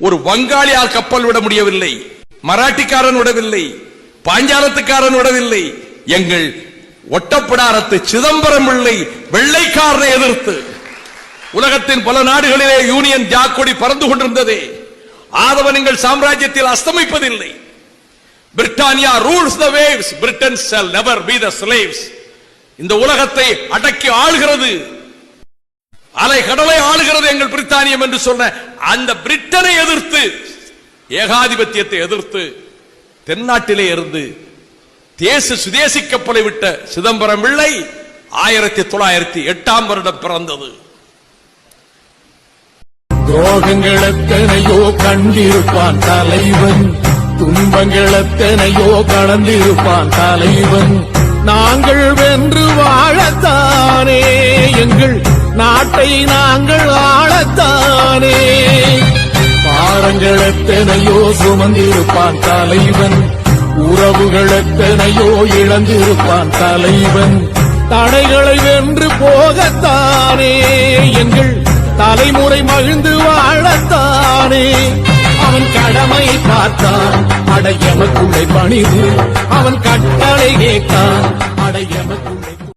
ஒரு வங்காளியால் கப்பல் விட முடியவில்லை. மராட்டிக்காரன் விடவில்லை. பாஞ்சாலத்துக்காரன் விடவில்லை. எங்கள் ஒட்டப்பிடாரத்து சிதம்பரம் பிள்ளை வெள்ளைக்காரனை எதிர்த்து. உலகத்தின் பல நாடுகளிலே யூனியன் ஜாக்கொடி பறந்து கொண்டிருந்ததே. ஆதவன் எங்கள் சாம்ராஜ்யத்தில் அஸ்தமிப்பதில்லை. Britannia rules the waves. Britain shall never be the slaves. இந்த உலகத்தை அடக்கி ஆளுகிறது. அலை கடலை ஆளுகிறது எங்கள் பிரித்தானியம் என்று சொன்ன அந்த பிரிட்டனை எதிர்த்து ஏகாதிபத்தியத்தை எதிர்த்து தென்னாட்டிலே இருந்து தேச சுதேசி கப்பலை விட்ட சிதம்பரம் பிள்ளை ஆயிரத்தி தொள்ளாயிரத்தி எட்டாம் வருடம் பிறந்தது. துரோகங்கள் எத்தனையோ கண்டிருப்பான் தலைவன். துன்பங்கள் எத்தனையோ கடந்திருப்பான் தலைவன். நாங்கள் வென்று வாழத்தானே எங்கள் நாட்டை நாங்கள் ஆளத்தானே. பாரங்கள் எத்தனையோ சுமந்திருப்பான் தலைவன். உறவுகள் எத்தனையோ இழந்திருப்பான் தலைவன். தடைகளை வென்று போகத்தானே. எங்கள் தலைமுறை மகிழ்ந்து வாழத்தானே. அவன் கடமை பார்த்தான் அடையமக்குள்ளே பணிவு அவன் கட்டளை கேட்டான் அடையம